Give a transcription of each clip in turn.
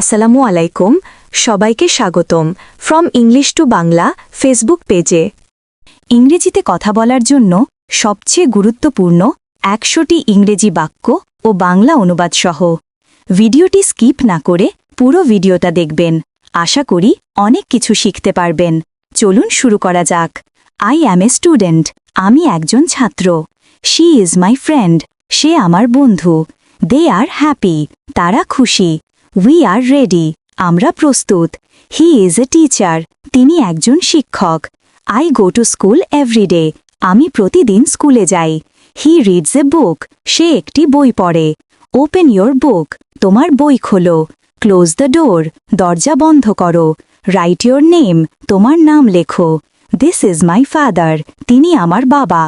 আসসালামু আলাইকুম, সবাইকে স্বাগতম from English to Bangla Facebook পেজে। ইংরেজিতে কথা বলার জন্য সবচেয়ে গুরুত্বপূর্ণ একশোটি ইংরেজি বাক্য ও বাংলা অনুবাদ সহ। ভিডিওটি স্কিপ না করে পুরো ভিডিওটা দেখবেন। আশা করি অনেক কিছু শিখতে পারবেন। চলুন শুরু করা যাক। আই অ্যাম এ স্টুডেন্ট আমি একজন ছাত্র। শি ইজ মাই ফ্রেন্ড সে আমার বন্ধু। দে আর হ্যাপি তারা খুশি। উই আর রেডি আমরা প্রস্তুত। হি ইজ এ টিচার তিনি একজন শিক্ষক। I go to school everyday আমি প্রতিদিন স্কুলে যাই। হি রিডস এ বুক সে একটি বই পড়ে। ওপেন ইয়োর বুক তোমার বই খোলো। ক্লোজ দ্য ডোর দরজা বন্ধ করো। রাইট ইয়োর নেম তোমার নাম লেখো। দিস ইজ মাই ফাদার তিনি আমার বাবা।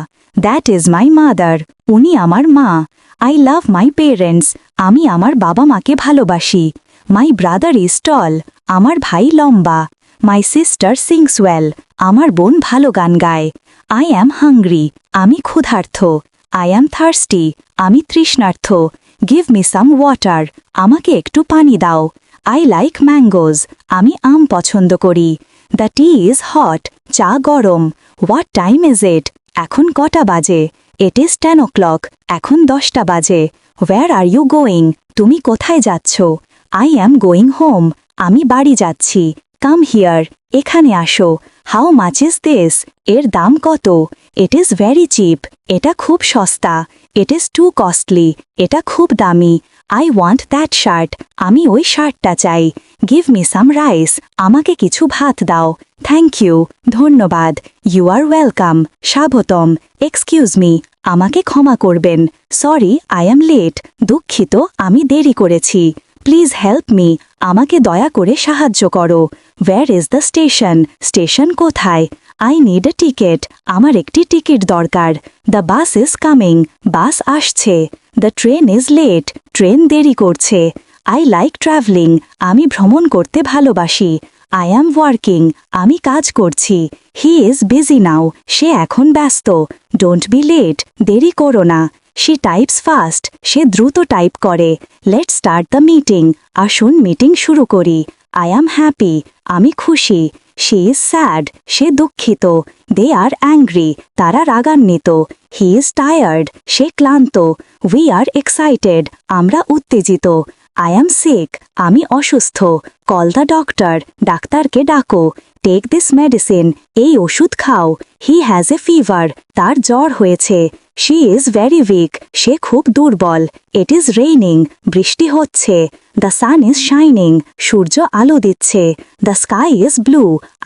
দ্যাট ইজ মাই মাদার উনি আমার মা। আই লাভ মাই পেরেন্টস আমি আমার বাবা মাকে ভালোবাসি। মাই ব্রাদার ইজ টল আমার ভাই লম্বা। মাই সিস্টার সিংস ওয়েল আমার বোন ভালো গান গায়। আই অ্যাম হাংরি আমি ক্ষুধার্থ। আই অ্যাম থার্স্টি আমি তৃষ্ণার্থ। গিভ মি সাম ওয়াটার আমাকে একটু পানি দাও। আই লাইক ম্যাঙ্গোজ আমি আম পছন্দ করি। দ্য টি ইজ হট চা গরম। হোয়াট টাইম ইজ ইট এখন কটা বাজে? It is ten o'clock এখন দশটা বাজে। হোয়ার আর ইউ গোয়িং তুমি কোথায় যাচ্ছ? আই অ্যাম গোয়িং হোম আমি বাড়ি যাচ্ছি। কাম হিয়ার এখানে আসো। হাউ মাচ ইজ দিস এর দাম কত? ইট ইজ ভেরি চিপ এটা খুব সস্তা। ইট ইজ টু কস্টলি এটা খুব দামি। আই ওয়ান্ট দ্যাট শার্ট আমি ওই শার্টটা চাই। গিভ মি সাম রাইস আমাকে কিছু ভাত দাও। থ্যাংক ইউ ধন্যবাদ। ইউ আর ওয়েলকাম স্বাগতম। এক্সকিউজ মি আমাকে ক্ষমা করবেন। সরি আই এম লেট দুঃখিত, আমি দেরি করেছি। প্লিজ হেল্প মি আমাকে দয়া করে সাহায্য করো। Where is the station station কোথায়? আই নিড এ টিকেট আমার একটি টিকিট দরকার। The bus is coming bus আসছে। The train is late train দেরি করছে। আই লাইক ট্রাভেলিং আমি ভ্রমণ করতে ভালোবাসি। আই অ্যাম ওয়ার্কিং আমি কাজ করছি। হি ইজ বিজি নাও সে এখন ব্যস্ত। ডোন্ট বি লেট দেরি করো না। শি টাইপস ফাস্ট সে দ্রুত টাইপ করে। লেট স্টার্ট দ্য মিটিং আসুন মিটিং শুরু করি। আই অ্যাম হ্যাপি আমি খুশি। শি ইজ স্যাড সে দুঃখিত। দে আর অ্যাংরি তারা রাগান্বিত। হি ইজ টায়ার্ড সে ক্লান্ত। উই আর এক্সাইটেড আমরা উত্তেজিত। আই অ্যাম সিক আমি অসুস্থ। কল দ্য ডক্টর ডাক্তারকে ডাকো। টেক দিস মেডিসিন এই ওষুধ খাও। হি হ্যাজ এ ফিভার তার জ্বর হয়েছে। শি ইজ ভেরি উইক সে খুব দুর্বল। ইট ইজ রেইনিং বৃষ্টি হচ্ছে। দ্য সান ইজ শাইনিং সূর্য আলো দিচ্ছে। দ্য স্কাই ইজ ব্লু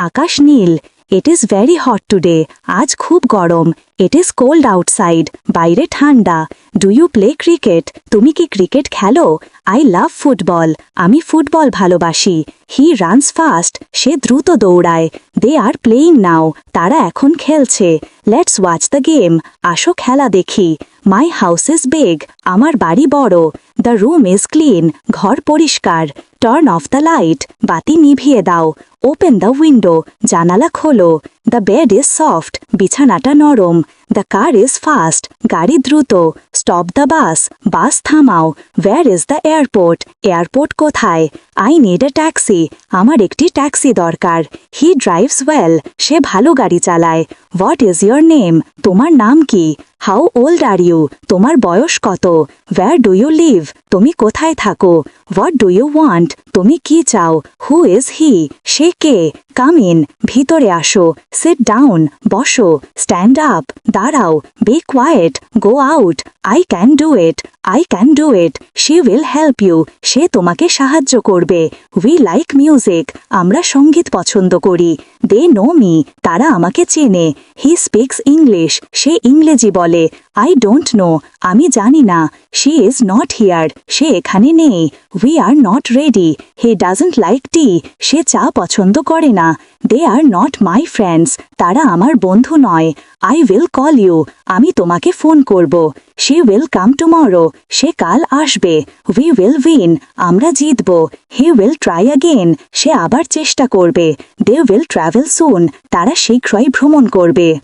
আকাশ নীল। It is very hot today আজ খুব গরম। ইট ইজ কোল্ড আউটসাইড বাইরে ঠান্ডা। ডু ইউ প্লে ক্রিকেট তুমি কি ক্রিকেট খেলো? আই লাভ ফুটবল আমি ফুটবল ভালোবাসি। হি রানস ফাস্ট সে দ্রুত দৌড়ায়। দে আর প্লেয়িং নাও তারা এখন খেলছে। লেটস ওয়াচ দ্য গেম আসো খেলা দেখি। মাই হাউস ইজ বেগ আমার বাড়ি বড়। দ্য রুম ইজ ক্লিন ঘর পরিষ্কার। টার্ন অফ দ্য লাইট বাতি নিভিয়ে দাও। ওপেন দ্য উইন্ডো জানালা খোলো। দ্য বেড ইজ সফট বিছানাটা নরম। দ্য কার ইজ ফাস্ট গাড়ি দ্রুত। স্টপ দ্য বাস বাস থামাও। Where is the airport airport কোথায়? আই নিড এ ট্যাক্সি আমার একটি ট্যাক্সি দরকার। হি ড্রাইভস ওয়েল সে ভালো গাড়ি চালায়। হোয়াট ইজ ইয়োর নেম তোমার নাম কি? হাউ ওল্ড আর ইউ তোমার বয়স কত? ওয়্যার ডু ইউ লিভ তুমি কোথায় থাকো? হোয়াট ডু ইউ ওয়ান্ট তুমি কি চাও? Who is he say K? Come in ভিতরে আসো সিট ডাউন বসো স্ট্যান্ড আপ দাঁড়াও be quiet go out I can do it I can do it she will help you সে তোমাকে সাহায্য করবে উই লাইক মিউজিক আমরা সংগীত পছন্দ করি। দে নো মি, তারা আমাকে চেনে। হি স্পিক্স ইংলিশ, সে ইংরেজি বলে। আই ডোন্ট নো, আমি জানি না। শি ইজ নট হিয়ার, সে এখানে নেই। We are not ready. He doesn't like tea, সে চা পছন্দ করে না। দে আর নট মাই ফ্রেন্ডস, তারা আমার বন্ধু নয়। আই উইল কল ইউ, আমি তোমাকে ফোন করব। শি উইল কাম টুমরো সে কাল আসবে। উই উইল উইন আমরা জিতব। হি উইল ট্রাই অ্যাগেন সে আবার চেষ্টা করবে। দে উইল ট্রাভেল সুন তারা শীঘ্রই ভ্রমণ করবে।